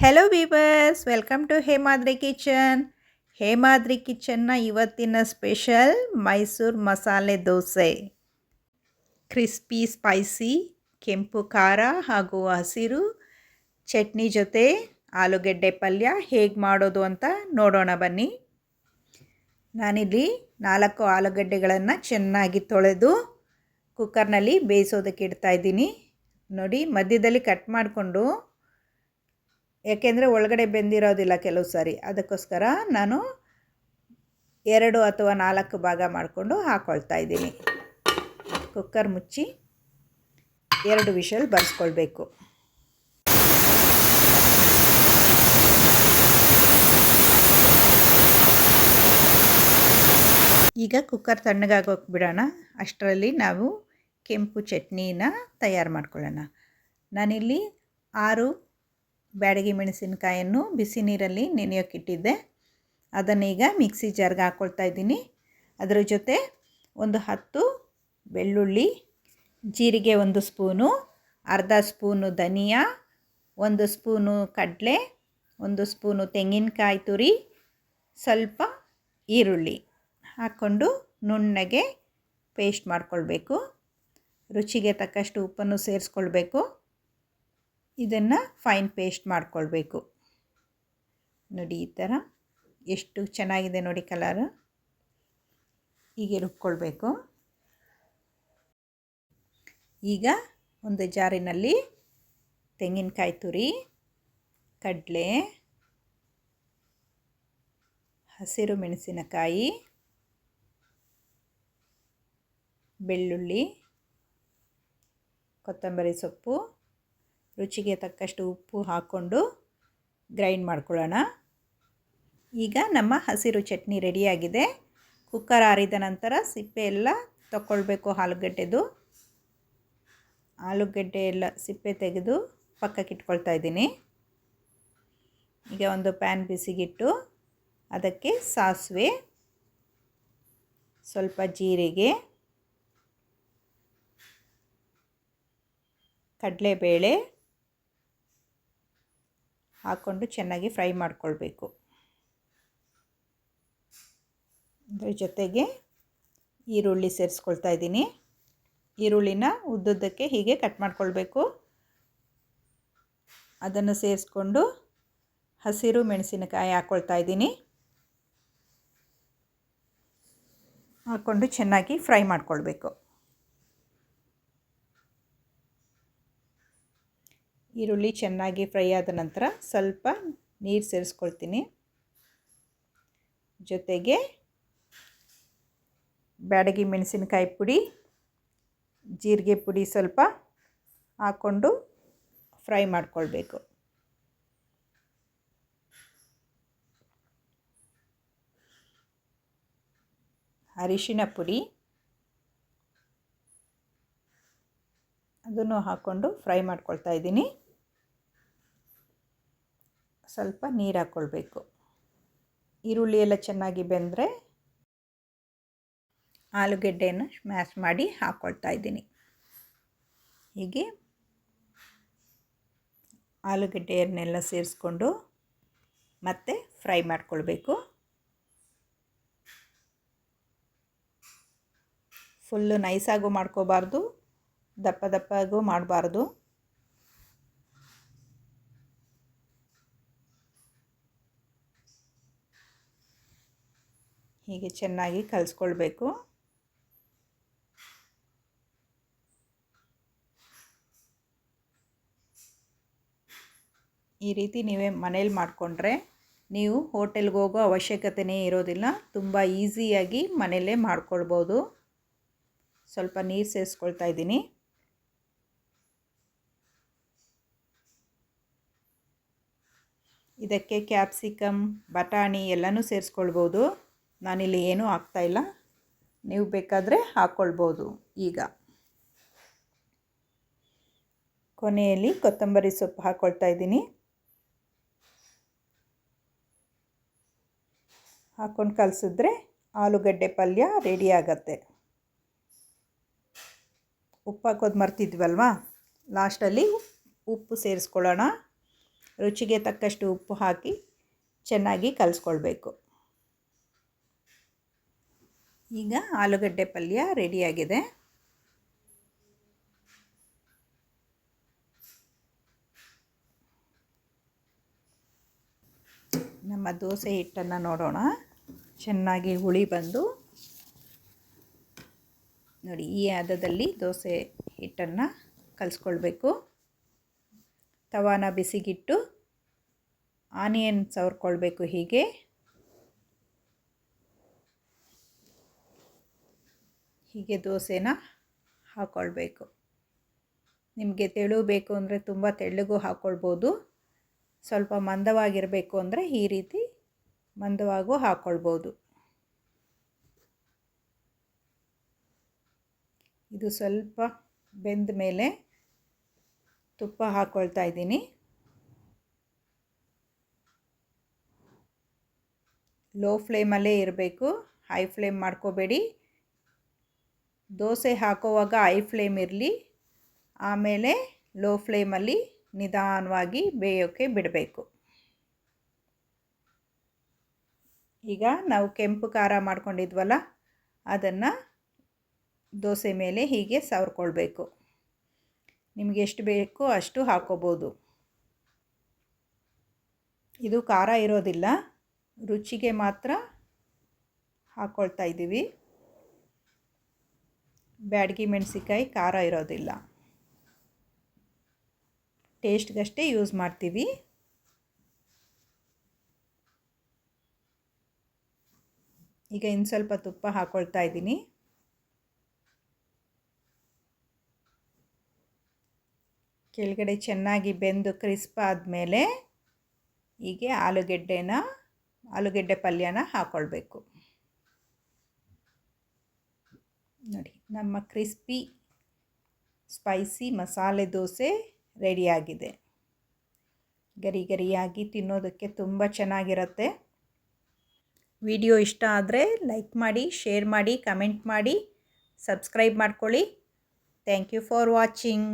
Hello viewers welcome to Hemadri kitchen Hemadri ಕಿಚನ್ನ ಇವತ್ತಿನ special Mysuru masala dosa crispy spicy ಕೆಂಪು ಖಾರ ಹಾಗೂ ಹಸಿರು ಚಟ್ನಿ ಜೊತೆ ಆಲೂಗೆಡ್ಡೆ ಪಲ್ಯ ಹೇಗೆ ಮಾಡೋದು ಅಂತ ನೋಡೋಣ ಬನ್ನಿ ನಾನಿಲ್ಲಿ ನಾಲ್ಕು ಆಲೂಗಡ್ಡೆಗಳನ್ನು ಚೆನ್ನಾಗಿ ತೊಳೆದು ಕುಕ್ಕರ್ನಲ್ಲಿ ಬೇಯಿಸೋದಕ್ಕೆ ಇಡ್ತಾ ಇದ್ದೀನಿ ನೋಡಿ ಮಧ್ಯದಲ್ಲಿ ಕಟ್ ಮಾಡಿಕೊಂಡು ಯಾಕೆಂದರೆ ಒಳಗಡೆ ಬೆಂದಿರೋದಿಲ್ಲ ಕೆಲವು ಸಾರಿ. ಅದಕ್ಕೋಸ್ಕರ ನಾನು ಎರಡು ಅಥವಾ ನಾಲ್ಕು ಭಾಗ ಮಾಡಿಕೊಂಡು ಹಾಕ್ಕೊಳ್ತಾ ಇದ್ದೀನಿ. ಕುಕ್ಕರ್ ಮುಚ್ಚಿ ಎರಡು ವಿಷಲ್ ಬರೆಸ್ಕೊಳ್ಬೇಕು. ಈಗ ಕುಕ್ಕರ್ ತಣ್ಣಗಾಗೋಕೆ ಬಿಡೋಣ. ಅಷ್ಟರಲ್ಲಿ ನಾವು ಕೆಂಪು ಚಟ್ನಿನ ತಯಾರು ಮಾಡ್ಕೊಳ್ಳೋಣ. ನಾನಿಲ್ಲಿ ಆರು ಬ್ಯಾಡಗಿ ಮೆಣಸಿನಕಾಯನ್ನು ಬಿಸಿ ನೀರಲ್ಲಿ ನೆನೆಯೋಕ್ಕಿಟ್ಟಿದ್ದೆ ಅದನ್ನೀಗ ಮಿಕ್ಸಿ ಜಾರ್ಗೆ ಹಾಕ್ಕೊಳ್ತಾ ಇದ್ದೀನಿ. ಅದರ ಜೊತೆ ಒಂದು ಹತ್ತು ಬೆಳ್ಳುಳ್ಳಿ, ಜೀರಿಗೆ ಒಂದು ಸ್ಪೂನು, ಅರ್ಧ ಸ್ಪೂನು ಧನಿಯಾ, ಒಂದು ಸ್ಪೂನು ಕಡಲೆ, ಒಂದು ಸ್ಪೂನು ತೆಂಗಿನಕಾಯಿ ತುರಿ, ಸ್ವಲ್ಪ ಈರುಳ್ಳಿ ಹಾಕ್ಕೊಂಡು ನುಣ್ಣಗೆ ಪೇಸ್ಟ್ ಮಾಡಿಕೊಳ್ಬೇಕು. ರುಚಿಗೆ ತಕ್ಕಷ್ಟು ಉಪ್ಪನ್ನು ಸೇರಿಸ್ಕೊಳ್ಬೇಕು. ಇದನ್ನು ಫೈನ್ ಪೇಸ್ಟ್ ಮಾಡಿಕೊಳ್ಬೇಕು. ನೋಡಿ ಈ ಥರ ಎಷ್ಟು ಚೆನ್ನಾಗಿದೆ ನೋಡಿ ಕಲರ್ ಹೀಗೆ ರುಬ್ಕೊಳ್ಬೇಕು. ಈಗ ಒಂದು ಜಾರಿನಲ್ಲಿ ತೆಂಗಿನಕಾಯಿ ತುರಿ, ಕಡಲೆ, ಹಸಿರು ಮೆಣಸಿನಕಾಯಿ, ಬೆಳ್ಳುಳ್ಳಿ, ಕೊತ್ತಂಬರಿ ಸೊಪ್ಪು ರುಚಿಗೆ ತಕ್ಕಷ್ಟು ಉಪ್ಪು ಹಾಕ್ಕೊಂಡು ಗ್ರೈಂಡ್ ಮಾಡ್ಕೊಳ್ಳೋಣ. ಈಗ ನಮ್ಮ ಹಸಿರು ಚಟ್ನಿ ರೆಡಿಯಾಗಿದೆ. ಕುಕ್ಕರ್ ಆರಿದ ನಂತರ ಸಿಪ್ಪೆ ಎಲ್ಲ ತಗೊಳ್ಬೇಕು ಆಲೂಗಡ್ಡೆದು. ಆಲೂಗಡ್ಡೆ ಎಲ್ಲ ಸಿಪ್ಪೆ ತೆಗೆದು ಪಕ್ಕಕ್ಕೆ ಇಟ್ಕೊಳ್ತಾ ಇದ್ದೀನಿ. ಈಗ ಒಂದು ಪ್ಯಾನ್ ಬಿಸಿಗಿಟ್ಟು ಅದಕ್ಕೆ ಸಾಸಿವೆ, ಸ್ವಲ್ಪ ಜೀರಿಗೆ, ಕಡಲೆಬೇಳೆ ಹಾಕ್ಕೊಂಡು ಚೆನ್ನಾಗಿ ಫ್ರೈ ಮಾಡಿಕೊಳ್ಬೇಕು. ಅದ್ರ ಜೊತೆಗೆ ಈರುಳ್ಳಿ ಸೇರಿಸ್ಕೊಳ್ತಾ ಇದ್ದೀನಿ. ಈರುಳ್ಳಿನ ಉದ್ದುದ್ದಕ್ಕೆ ಹೀಗೆ ಕಟ್ ಮಾಡ್ಕೊಳ್ಬೇಕು. ಅದನ್ನು ಸೇರಿಸ್ಕೊಂಡು ಹಸಿರು ಮೆಣಸಿನಕಾಯಿ ಹಾಕ್ಕೊಳ್ತಾ ಇದ್ದೀನಿ. ಹಾಕ್ಕೊಂಡು ಚೆನ್ನಾಗಿ ಫ್ರೈ ಮಾಡ್ಕೊಳ್ಬೇಕು. ಈರುಳ್ಳಿ ಚೆನ್ನಾಗಿ ಫ್ರೈ ಆದ ನಂತರ ಸ್ವಲ್ಪ ನೀರು ಸೇರಿಸ್ಕೊಳ್ತೀನಿ. ಜೊತೆಗೆ ಬ್ಯಾಡಗಿ ಮೆಣಸಿನಕಾಯಿ ಪುಡಿ, ಜೀರಿಗೆ ಪುಡಿ ಸ್ವಲ್ಪ ಹಾಕ್ಕೊಂಡು ಫ್ರೈ ಮಾಡಿಕೊಳ್ಬೇಕು. ಅರಿಶಿನ ಪುಡಿ. ಅದನ್ನು ಹಾಕ್ಕೊಂಡು ಫ್ರೈ ಮಾಡ್ಕೊಳ್ತಾ ಇದ್ದೀನಿ. ಸ್ವಲ್ಪ ನೀರು ಹಾಕ್ಕೊಳ್ಬೇಕು. ಈರುಳ್ಳಿ ಎಲ್ಲ ಚೆನ್ನಾಗಿ ಬೆಂದರೆ ಆಲೂಗೆಡ್ಡೆಯನ್ನು ಸ್ಮ್ಯಾಶ್ ಮಾಡಿ ಹಾಕ್ಕೊಳ್ತಾ ಇದ್ದೀನಿ. ಹೀಗೆ ಆಲೂಗೆಡ್ಡೆಯನ್ನೆಲ್ಲ ಸೇರಿಸ್ಕೊಂಡು ಮತ್ತೆ ಫ್ರೈ ಮಾಡ್ಕೊಳ್ಬೇಕು. ಫುಲ್ಲು ನೈಸಾಗೂ ಮಾಡ್ಕೋಬಾರ್ದು. ದಪ್ಪ ದಪ್ಪಗೂ ಮಾಡಬಾರ್ದು. ಹೀಗೆ ಚೆನ್ನಾಗಿ ಕಲಿಸ್ಕೊಳ್ಬೇಕು. ಈ ರೀತಿ ನೀವೇ ಮನೇಲಿ ಮಾಡಿಕೊಂಡ್ರೆ ನೀವು ಹೋಟೆಲ್ಗೆ ಹೋಗೋ ಅವಶ್ಯಕತೆಯೇ ಇರೋದಿಲ್ಲ. ತುಂಬ ಈಸಿಯಾಗಿ ಮನೆಯಲ್ಲೇ ಮಾಡ್ಕೊಳ್ಬೋದು. ಸ್ವಲ್ಪ ನೀರು ಸೇರಿಸ್ಕೊಳ್ತಾ ಇದ್ದೀನಿ. ಇದಕ್ಕೆ ಕ್ಯಾಪ್ಸಿಕಮ್, ಬಟಾಣಿ ಎಲ್ಲನೂ ಸೇರಿಸ್ಕೊಳ್ಬೋದು. ನಾನಿಲ್ಲಿ ಏನೂ ಹಾಕ್ತಾಯಿಲ್ಲ ನೀವು ಬೇಕಾದರೆ ಹಾಕ್ಕೊಳ್ಬೋದು ಈಗ. ಕೊನೆಯಲ್ಲಿ ಕೊತ್ತಂಬರಿ ಸೊಪ್ಪು ಹಾಕ್ಕೊಳ್ತಾ ಇದ್ದೀನಿ. ಹಾಕ್ಕೊಂಡು ಕಲಸಿದ್ರೆ ಆಲೂಗಡ್ಡೆ ಪಲ್ಯ ರೆಡಿ ಆಗತ್ತೆ. ಉಪ್ಪು ಹಾಕೋದು ಮರ್ತಿದ್ವಲ್ವಾ? ಲಾಸ್ಟಲ್ಲಿ ಉಪ್ಪು ಸೇರಿಸ್ಕೊಳ್ಳೋಣ. ರುಚಿಗೆ ತಕ್ಕಷ್ಟು ಉಪ್ಪು ಹಾಕಿ ಚೆನ್ನಾಗಿ ಕಲಿಸ್ಕೊಳ್ಬೇಕು. ಈಗ ಆಲೂಗಡ್ಡೆ ಪಲ್ಯ ರೆಡಿಯಾಗಿದೆ. ನಮ್ಮ ದೋಸೆ ಹಿಟ್ಟನ್ನು ನೋಡೋಣ. ಚೆನ್ನಾಗಿ ಹುಳಿ ಬಂದು ನೋಡಿ ಈ ಹದದಲ್ಲಿ ದೋಸೆ ಹಿಟ್ಟನ್ನು ಕಲಿಸ್ಕೊಳ್ಬೇಕು. ತವಾನ ಬಿಸಿಗಿಟ್ಟು ಆನಿಯನ್ ಸವರ್ಕೊಳ್ಬೇಕು ಹೀಗೆ. ಹೀಗೆ ದೋಸೆನ ಹಾಕ್ಕೊಳ್ಬೇಕು ನಿಮಗೆ ತೆಳು ಬೇಕು ಅಂದರೆ ತುಂಬ ತೆಳ್ಳಗೂ ಹಾಕ್ಕೊಳ್ಬೋದು ಸ್ವಲ್ಪ ಮಂದವಾಗಿರಬೇಕು ಅಂದರೆ ಈ ರೀತಿ ಮಂದವಾಗೂ ಹಾಕ್ಕೊಳ್ಬೋದು ಇದು ಸ್ವಲ್ಪ ಬೆಂದ ಮೇಲೆ ತುಪ್ಪ ಹಾಕ್ಕೊಳ್ತಾ ಇದ್ದೀನಿ. ಲೋ ಫ್ಲೇಮಲ್ಲೇ ಇರಬೇಕು. ಹೈ ಫ್ಲೇಮ್ ಮಾಡ್ಕೋಬೇಡಿ. ದೋಸೆ ಹಾಕೋವಾಗ ಹೈ ಫ್ಲೇಮ್ ಇರಲಿ. ಆಮೇಲೆ ಲೋ ಫ್ಲೇಮಲ್ಲಿ ನಿಧಾನವಾಗಿ ಬೇಯೋಕ್ಕೆ ಬಿಡಬೇಕು. ಈಗ ನಾವು ಕೆಂಪು ಖಾರ ಮಾಡ್ಕೊಂಡಿದ್ವಲ್ಲ, ಅದನ್ನು ದೋಸೆ ಮೇಲೆ ಹೀಗೆ ಸವರ್ಕೊಳ್ಬೇಕು. ನಿಮಗೆ ಎಷ್ಟು ಬೇಕೋ ಅಷ್ಟು ಹಾಕೋಬೋದು. ಇದು ಖಾರ ಇರೋದಿಲ್ಲ. ರುಚಿಗೆ ಮಾತ್ರ ಹಾಕ್ಕೊಳ್ತಾ ಇದ್ದೀವಿ. ಬ್ಯಾಡ್ಗಿ ಮೆಣಸಿಕಾಯಿ ಖಾರ ಇರೋದಿಲ್ಲ. ಟೇಸ್ಟ್ಗಷ್ಟೇ ಯೂಸ್ ಮಾಡ್ತೀವಿ. ಈಗ ಇನ್ನು ಸ್ವಲ್ಪ ತುಪ್ಪ ಹಾಕ್ಕೊಳ್ತಾ ಇದ್ದೀನಿ. ಕೆಳಗಡೆ ಚೆನ್ನಾಗಿ ಬೆಂದು ಕ್ರಿಸ್ಪ್ ಆದಮೇಲೆ ಹೀಗೆ ಆಲೂಗೆಡ್ಡೆನ, ಆಲೂಗೆಡ್ಡೆ ಪಲ್ಯನ ಹಾಕ್ಕೊಳ್ಬೇಕು ನೋಡಿ, ನಮ್ಮ ಕ್ರಿಸ್ಪಿ, ಸ್ಪೈಸಿ ಮಸಾಲೆ ದೋಸೆ ರೆಡಿಯಾಗಿದೆ. ಗರಿ ಗರಿಯಾಗಿ ತಿನ್ನೋದಕ್ಕೆ ತುಂಬ ಚೆನ್ನಾಗಿರುತ್ತೆ. ವಿಡಿಯೋ ಇಷ್ಟ ಆದರೆ ಲೈಕ್ ಮಾಡಿ, ಶೇರ್ ಮಾಡಿ, ಕಮೆಂಟ್ ಮಾಡಿ, ಸಬ್ಸ್ಕ್ರೈಬ್ ಮಾಡ್ಕೊಳ್ಳಿ. Thank you for watching.